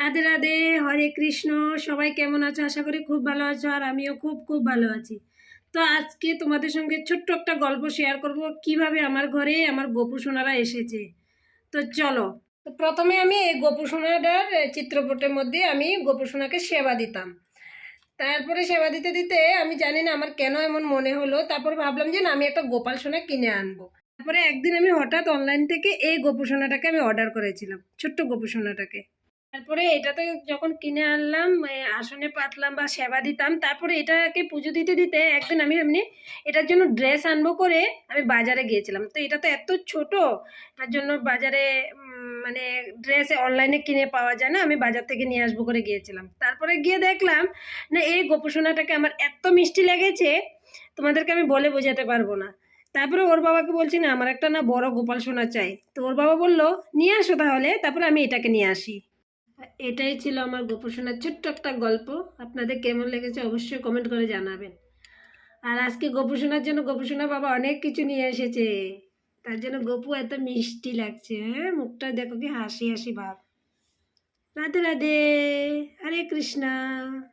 রাধে রাধে, হরে কৃষ্ণ, সবাই কেমন আছো? আশা করি খুব ভালো আছো আর আমিও খুব খুব ভালো আছি। তো আজকে তোমাদের সঙ্গে ছোট্ট একটা গল্প শেয়ার করব, কীভাবে আমার ঘরে আমার গোপু সোনারা এসেছে। তো চলো, তো প্রথমে আমি এই গোপু সোনাটার চিত্রপটের মধ্যে আমি গোপু সোনাকে সেবা দিতাম। তারপরে সেবা দিতে দিতে আমি জানি না আমার কেন এমন মনে হলো, তারপর ভাবলাম যে না, আমি একটা গোপাল সোনা কিনে আনব। তারপরে একদিন আমি হঠাৎ অনলাইন থেকে এই গোপু সোনাটাকে আমি অর্ডার করেছিলাম, ছোট্ট গোপু সোনাটাকে। তারপরে এটাতে যখন কিনে আনলাম আসনে পাতলাম বা সেবা দিতাম, তারপরে এটাকে পুজো দিতে দিতে একদিন আমি এমনি এটার জন্য ড্রেস আনব করে আমি বাজারে গিয়েছিলাম। তো এটা তো এত ছোট, তার জন্য বাজারে মানে ড্রেস অনলাইনে কিনে পাওয়া যায় না, আমি বাজার থেকে নিয়ে আসব করে গিয়েছিলাম। তারপরে গিয়ে দেখলাম, না, এই গোপসোনাটাকে আমার এত মিষ্টি লেগেছে, তোমাদেরকে আমি বলে বোঝাতে পারব না। তারপরে ওর বাবাকে বলছি, না, আমার একটা না বড় গোপাল সোনা চাই। তো ওর বাবা বলল, নিয়ে আসো তাহলে, তারপরে আমি এটাকে নিয়ে আসি। এটাই ছিল আমার গোপসোনার ছোট্ট একটা গল্প। আপনাদের কেমন লেগেছে অবশ্যই কমেন্ট করে জানাবেন। আর আজকে গোপসোনার জন্য গোপসোনা বাবা অনেক কিছু নিয়ে এসেছে। তার জন্য গপু এত মিষ্টি লাগছে হ্যাঁ? মুখটা দেখো কি হাসি হাসি ভাব। রাধে রাধে। হরে কৃষ্ণা।